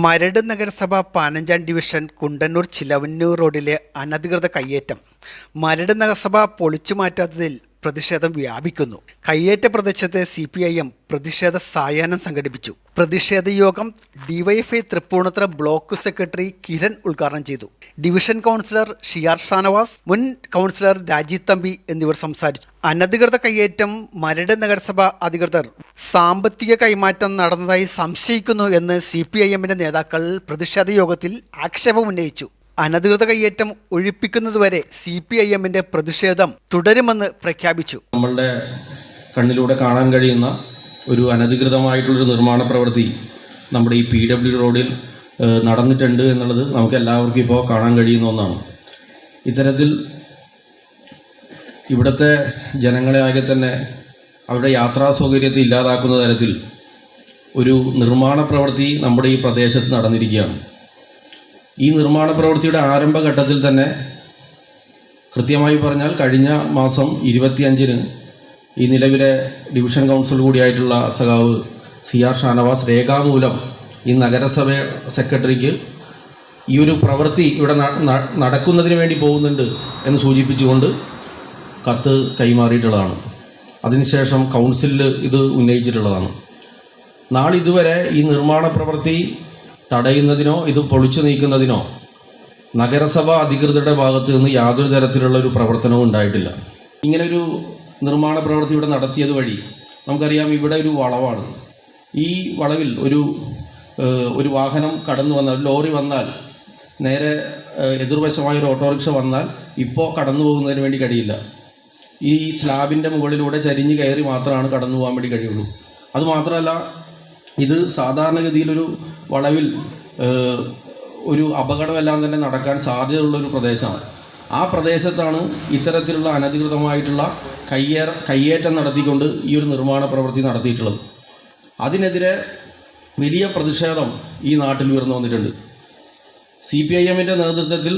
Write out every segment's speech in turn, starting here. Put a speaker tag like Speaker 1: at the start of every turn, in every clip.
Speaker 1: മരട് നഗരസഭ പതിനഞ്ചാം ഡിവിഷൻ കുണ്ടന്നൂർ ചിലവന്നൂർ റോഡിലെ അനധികൃത കയ്യേറ്റം. മരട് നഗരസഭ പൊളിച്ചു മാറ്റാത്തതിൽ പ്രതിഷേധം വ്യാപിക്കുന്നു. കയ്യേറ്റ പ്രദേശത്തെ സി പി ഐ എം പ്രതിഷേധ സായാഹ്നം സംഘടിപ്പിച്ചു. പ്രതിഷേധ യോഗം DYFI Thrippunithura block secretary Kiran ഉദ്ഘാടനം ചെയ്തു. ഡിവിഷൻ കൗൺസിലർ ഷിയാർ ഷാനവാസ് മുൻ കൗൺസിലർ രാജീവ് തമ്പി എന്നിവർ സംസാരിച്ചു. അനധികൃത കയ്യേറ്റം മരട് നഗരസഭ അധികൃതർ സാമ്പത്തിക കൈമാറ്റം നടന്നതായി സംശയിക്കുന്നു എന്ന് സി പി ഐ എമ്മിന്റെ നേതാക്കൾ പ്രതിഷേധ യോഗത്തിൽ ആക്ഷേപം ഉന്നയിച്ചു. അനധികൃത കയ്യേറ്റം ഒഴിപ്പിക്കുന്നതുവരെ സി പി ഐ എമ്മിന്റെ പ്രതിഷേധം തുടരുമെന്ന് പ്രഖ്യാപിച്ചു.
Speaker 2: നമ്മളുടെ കണ്ണിലൂടെ കാണാൻ കഴിയുന്ന ഒരു അനധികൃതമായിട്ടുള്ളൊരു നിർമ്മാണ പ്രവൃത്തി നമ്മുടെ ഈ പി ഡബ്ല്യു റോഡിൽ നടന്നിട്ടുണ്ട് എന്നുള്ളത് നമുക്ക് എല്ലാവർക്കും ഇപ്പോൾ കാണാൻ കഴിയുന്ന ഒന്നാണ്. ഇത്തരത്തിൽ ഇവിടുത്തെ ജനങ്ങളെ ആകെ തന്നെ അവരുടെ യാത്രാ സൗകര്യത്തെ ഇല്ലാതാക്കുന്ന തരത്തിൽ ഒരു നിർമ്മാണ പ്രവൃത്തി നമ്മുടെ ഈ പ്രദേശത്ത് നടന്നിരിക്കുകയാണ്. ഈ നിർമ്മാണ പ്രവൃത്തിയുടെ ആരംഭഘട്ടത്തിൽ തന്നെ കൃത്യമായി പറഞ്ഞാൽ കഴിഞ്ഞ മാസം ഇരുപത്തിയഞ്ചിന് ഈ നിലവിലെ ഡിവിഷൻ കൗൺസിൽ കൂടിയായിട്ടുള്ള സഖാവ് സി ആർ ഷാനവാസ് രേഖാമൂലം ഈ നഗരസഭ സെക്രട്ടറിക്ക് ഈ ഒരു പ്രവൃത്തി ഇവിടെ നടക്കുന്നതിന് വേണ്ടി പോകുന്നുണ്ട് എന്ന് സൂചിപ്പിച്ചുകൊണ്ട് കത്ത് കൈമാറിയിട്ടുള്ളതാണ്. അതിനുശേഷം കൗൺസിലിൽ ഇത് ഉന്നയിച്ചിട്ടുള്ളതാണ്. നാളിതുവരെ ഈ നിർമ്മാണ പ്രവൃത്തി തടയുന്നതിനോ ഇത് പൊളിച്ചു നീക്കുന്നതിനോ നഗരസഭ അധികൃതരുടെ ഭാഗത്ത് നിന്ന് യാതൊരു തരത്തിലുള്ള ഒരു പ്രവർത്തനവും ഉണ്ടായിട്ടില്ല. ഇങ്ങനെ ഒരു നിർമ്മാണ പ്രവൃത്തി ഇവിടെ നടത്തിയത് വഴി നമുക്കറിയാം ഇവിടെ ഒരു വളവാണ്. ഈ വളവിൽ ഒരു ഒരു വാഹനം കടന്നു വന്നാൽ ലോറി വന്നാൽ നേരെ എതിർവശമായ ഒരു ഓട്ടോറിക്ഷ വന്നാൽ ഇപ്പോൾ കടന്നു പോകുന്നതിന് വേണ്ടി കഴിയില്ല. ഈ സ്ലാബിന്റെ മുകളിലൂടെ ചരിഞ്ഞ് കയറി മാത്രമാണ് കടന്നു പോകാൻ വേണ്ടി കഴിയുള്ളൂ. അതുമാത്രമല്ല ഇത് സാധാരണഗതിയിലൊരു വളവിൽ ഒരു അപകടമെല്ലാം തന്നെ നടക്കാൻ സാധ്യതയുള്ള ഒരു പ്രദേശമാണ്. ആ പ്രദേശത്താണ് ഇത്തരത്തിലുള്ള അനധികൃതമായിട്ടുള്ള കയ്യേറ കയ്യേറ്റം നടത്തിക്കൊണ്ട് ഈ ഒരു നിർമ്മാണ പ്രവൃത്തി നടത്തിയിട്ടുള്ളത്. അതിനെതിരെ വലിയ പ്രതിഷേധം ഈ നാട്ടിൽ ഉയർന്നു വന്നിട്ടുണ്ട്. സി പി ഐ എമ്മിന്റെ നേതൃത്വത്തിൽ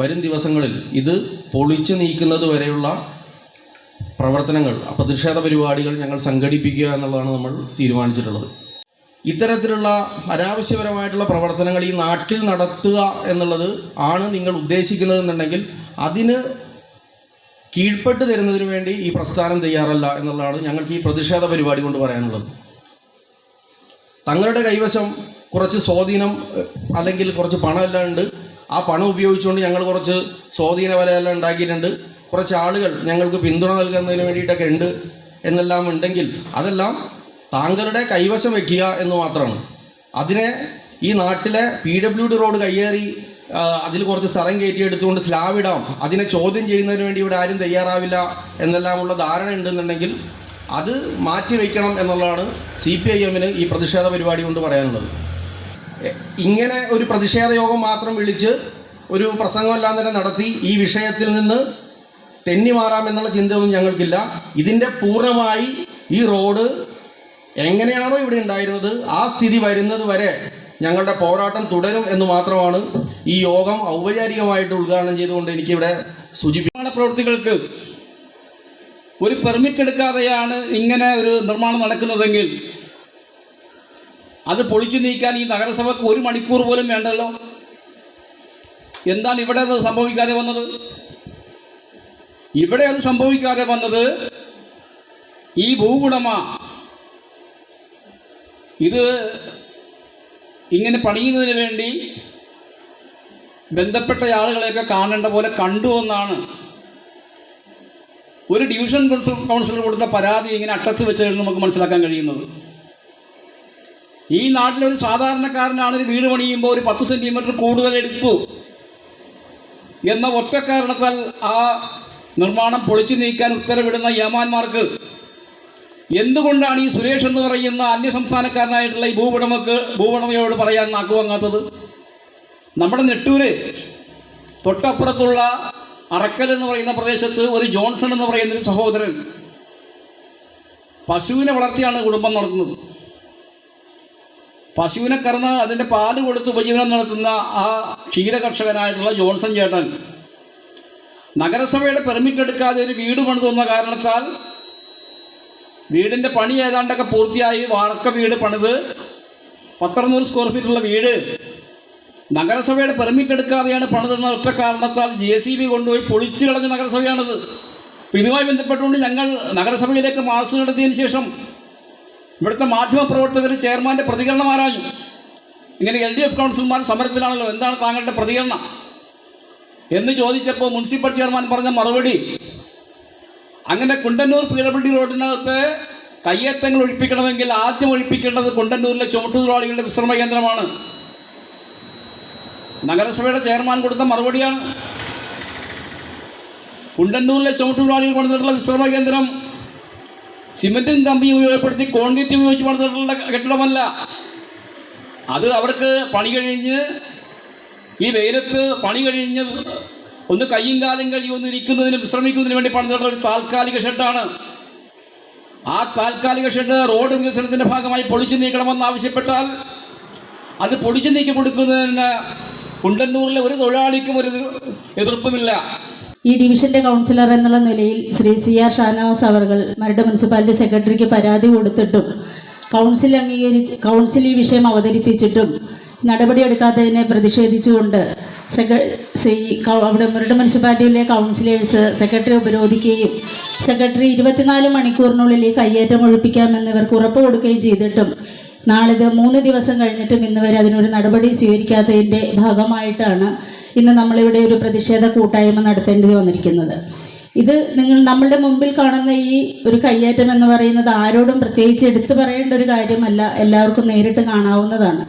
Speaker 2: വരും ദിവസങ്ങളിൽ ഇത് പൊളിച്ചു നീക്കുന്നത് വരെയുള്ള പ്രവർത്തനങ്ങൾ പ്രതിഷേധ പരിപാടികൾ ഞങ്ങൾ സംഘടിപ്പിക്കുക എന്നുള്ളതാണ് നമ്മൾ തീരുമാനിച്ചിട്ടുള്ളത്. ഇത്തരത്തിലുള്ള അനാവശ്യപരമായിട്ടുള്ള പ്രവർത്തനങ്ങൾ ഈ നാട്ടിൽ നടത്തുക എന്നുള്ളത് ആണ് നിങ്ങൾ ഉദ്ദേശിക്കുന്നതെന്നുണ്ടെങ്കിൽ അതിന് കീഴ്പ്പെട്ട് തരുന്നതിന് വേണ്ടി ഈ പ്രസ്ഥാനം തയ്യാറല്ല എന്നുള്ളതാണ് ഞങ്ങൾക്ക് ഈ പ്രതിഷേധ പരിപാടി കൊണ്ട് പറയാനുള്ളത്. തങ്ങളുടെ കൈവശം കുറച്ച് സ്വാധീനം അല്ലെങ്കിൽ കുറച്ച് പണമെല്ലാം ഉണ്ട്. ആ പണം ഉപയോഗിച്ചുകൊണ്ട് ഞങ്ങൾ കുറച്ച് സ്വാധീന വലയെല്ലാം ഉണ്ടാക്കിയിട്ടുണ്ട്. കുറച്ച് ആളുകൾ ഞങ്ങൾക്ക് പിന്തുണ നൽകുന്നതിന് വേണ്ടിയിട്ടൊക്കെ ഉണ്ട് എന്നെല്ലാം ഉണ്ടെങ്കിൽ അതെല്ലാം താങ്കളുടെ കൈവശം വെക്കുക എന്ന് മാത്രമാണ്. അതിനെ ഈ നാട്ടിലെ പി ഡബ്ല്യു ഡി റോഡ് കയ്യേറി അതിൽ കുറച്ച് സ്ഥലം കയറ്റി എടുത്തുകൊണ്ട് സ്ലാബ് ഇടാം. അതിനെ ചോദ്യം ചെയ്യുന്നതിന് വേണ്ടി ഇവിടെ ആരും തയ്യാറാവില്ല എന്നെല്ലാമുള്ള ധാരണ ഉണ്ടെന്നുണ്ടെങ്കിൽ അത് മാറ്റി വയ്ക്കണം എന്നുള്ളതാണ് സി പി ഐ എമ്മിന് ഈ പ്രതിഷേധ പരിപാടി കൊണ്ട് പറയാനുള്ളത്. ഇങ്ങനെ ഒരു പ്രതിഷേധ യോഗം മാത്രം വിളിച്ച് ഒരു പ്രസംഗമെല്ലാം തന്നെ നടത്തി ഈ വിഷയത്തിൽ നിന്ന് തെന്നി മാറാമെന്നുള്ള ചിന്തയൊന്നും ഞങ്ങൾക്കില്ല. ഇതിന്റെ പൂർണമായി ഈ റോഡ് എങ്ങനെയാണോ ഇവിടെ ഉണ്ടായിരുന്നത് ആ സ്ഥിതി വരുന്നത് വരെ ഞങ്ങളുടെ പോരാട്ടം തുടരും എന്ന് മാത്രമാണ് ഈ യോഗം ഔപചാരികമായിട്ട് ഉദ്ഘാടനം ചെയ്തുകൊണ്ട് എനിക്കിവിടെ
Speaker 3: സൂചിപ്പിക്കുന്ന പ്രവൃത്തികൾക്ക് ഒരു പെർമിറ്റ് എടുക്കാതെയാണ് ഇങ്ങനെ ഒരു നിർമ്മാണം നടക്കുന്നതെങ്കിൽ അത് പൊളിച്ചു നീക്കാൻ ഈ നഗരസഭക്ക് ഒരു മണിക്കൂർ പോലും വേണ്ടല്ലോ? എന്താണ് ഇവിടെ അത് സംഭവിക്കാതെ വന്നത്? ഇവിടെ അത് സംഭവിക്കാതെ വന്നത് ഈ ഭൂവുടമ ഇത് ഇങ്ങനെ പണിയുന്നതിന് വേണ്ടി ബന്ധപ്പെട്ട ആളുകളെയൊക്കെ കാണേണ്ട പോലെ കണ്ടു എന്നാണ്. ഒരു ഡിവിഷൻ കൗൺസിലർ കൊടുത്ത പരാതി ഇങ്ങനെ അട്ടത്ത് വെച്ചതിൽ നമുക്ക് മനസ്സിലാക്കാൻ കഴിയുന്നത്. ഈ നാട്ടിലെ ഒരു സാധാരണക്കാരനാണ് ഒരു വീട് പണിയുമ്പോൾ ഒരു പത്ത് സെന്റിമീറ്റർ കൂടുതൽ എടുത്തു. എന്ന ഒറ്റ കാരണത്താൽ ആ നിർമ്മാണം പൊളിച്ചു നീക്കാൻ ഉത്തരവിടുന്ന യമാന്മാർക്ക് എന്തുകൊണ്ടാണ് ഈ സുരേഷ് എന്ന് പറയുന്ന അന്യസംസ്ഥാനക്കാരനായിട്ടുള്ള ഈ ഭൂവുടമക്ക് ഭൂവുടമയോട് പറയാൻ നാക്കുവാങ്ങാത്തത്? നമ്മുടെ നെട്ടൂര് തൊട്ടപ്പുറത്തുള്ള അറക്കൽ എന്ന് പറയുന്ന പ്രദേശത്ത് ഒരു ജോൺസൺ എന്ന് പറയുന്ന ഒരു സഹോദരൻ പശുവിനെ വളർത്തിയാണ് കുടുംബം നടത്തുന്നത്. പശുവിനെ കറന്ന് അതിന്റെ പാൽ കൊടുത്ത് ഉപജീവനം നടത്തുന്ന ആ ക്ഷീര കർഷകനായിട്ടുള്ള ജോൺസൺ ചേട്ടൻ. നഗരസഭയുടെ പെർമിറ്റ് എടുക്കാതെ ഒരു വീട് പണിതുന്ന കാരണത്താൽ വീടിന്റെ പണി ഏതാണ്ടൊക്കെ പൂർത്തിയായി വാർക്ക വീട് പണിത്. പത്തറുന്നൂറ് സ്ക്വയർ ഫീറ്റ് ഉള്ള വീട്. നഗരസഭയുടെ പെർമിറ്റ് എടുക്കാതെയാണ് പണിതെന്ന ഒറ്റ കാരണത്താൽ ജെ സി ബി കൊണ്ടുപോയി പൊളിച്ചു കളഞ്ഞ നഗരസഭയാണിത്. അപ്പം ഇതുമായി ബന്ധപ്പെട്ടുകൊണ്ട് ഞങ്ങൾ നഗരസഭയിലേക്ക് മാർച്ച് നടത്തിയതിന് ശേഷം ഇവിടുത്തെ മാധ്യമപ്രവർത്തകർ ചെയർമാന്റെ പ്രതികരണം ആരാഞ്ഞു? ഇങ്ങനെ എൽ ഡി എഫ് കൗൺസിലർമാർ സമരത്തിലാണല്ലോ എന്താണ് താങ്കളുടെ പ്രതികരണം? എന്ന് ചോദിച്ചപ്പോൾ മുനിസിപ്പൽ ചെയർമാൻ പറഞ്ഞ മറുപടി അങ്ങനെ കുണ്ടന്നൂർ പി റോഡിനകത്ത് കയ്യേറ്റങ്ങൾ ഒഴിപ്പിക്കണമെങ്കിൽ ആദ്യം ഒഴിപ്പിക്കേണ്ടത് കുണ്ടന്നൂരിലെ ചുമട്ടുതൊഴിലാളികളുടെ വിശ്രമ കേന്ദ്രമാണ്. നഗരസഭയുടെ ചെയർമാൻ കൊടുത്ത മറുപടിയാണ്. കുണ്ടന്നൂരിലെ ചുമട്ടുതൊഴിലാളികൾ പണിതിട്ടുള്ള വിശ്രമ കേന്ദ്രം സിമെന്റും കമ്പിയും ഉപയോഗപ്പെടുത്തി കോൺക്രീറ്റ് ഉപയോഗിച്ച് പണിതിട്ടുള്ള കെട്ടിടമല്ല. അത് അവർക്ക് പണി കഴിഞ്ഞ് ഈ വെയിലത്ത് പണി കഴിഞ്ഞ് ഒന്ന് കയ്യും കാലും കഴിയും ഒന്ന് ഇരിക്കുന്നതിന് വിശ്രമിക്കുന്നതിന് വേണ്ടി പണിതിട്ടുള്ള ഒരു താൽക്കാലിക ഷെഡാണ്. ആ താൽക്കാലിക ഷെഡ് റോഡ് വികസനത്തിന്റെ ഭാഗമായി പൊളിച്ചു നീക്കണമെന്ന് ആവശ്യപ്പെട്ടാൽ അത് പൊളിച്ചു നീക്കി കൊടുക്കുന്നതിന് കുണ്ടന്നൂരിലെ ഒരു തൊഴിലാളിക്കും ഒരു എതിർപ്പുമില്ല.
Speaker 4: ഈ ഡിവിഷന്റെ കൗൺസിലർ എന്നുള്ള നിലയിൽ ശ്രീ സി ആർ ഷാനവാസ് അവർകൾ മരട് മുനിസിപ്പാലിറ്റി സെക്രട്ടറിക്ക് പരാതി കൊടുത്തിട്ടും കൗൺസിൽ അംഗീകരിച്ച് കൗൺസിൽ ഈ വിഷയം അവതരിപ്പിച്ചിട്ടും നടപടിയെടുക്കാത്തതിനെ പ്രതിഷേധിച്ചുകൊണ്ട് അവിടെ മുരട് മുനിസിപ്പാലിറ്റിയിലെ കൗൺസിലേഴ്സ് സെക്രട്ടറി ഉപരോധിക്കുകയും സെക്രട്ടറി ഇരുപത്തിനാല് മണിക്കൂറിനുള്ളിൽ ഈ കയ്യേറ്റം ഒഴിപ്പിക്കാമെന്ന് ഇവർക്ക് ഉറപ്പ് കൊടുക്കുകയും ചെയ്തിട്ടും നാളിത് മൂന്ന് ദിവസം കഴിഞ്ഞിട്ടും ഇന്ന് വരെ അതിനൊരു നടപടി സ്വീകരിക്കാത്തതിന്റെ ഭാഗമായിട്ടാണ് ഇന്ന് നമ്മളിവിടെ ഒരു പ്രതിഷേധ കൂട്ടായ്മ നടത്തേണ്ടി വന്നിരിക്കുന്നത്. ഇത് നിങ്ങൾ നമ്മളുടെ മുമ്പിൽ കാണുന്ന ഈ ഒരു കയ്യേറ്റം എന്ന് പറയുന്നത് ആരോടും പ്രത്യേകിച്ച് എടുത്തു പറയേണ്ട ഒരു കാര്യമല്ല. എല്ലാവർക്കും നേരിട്ട് കാണാവുന്നതാണ്.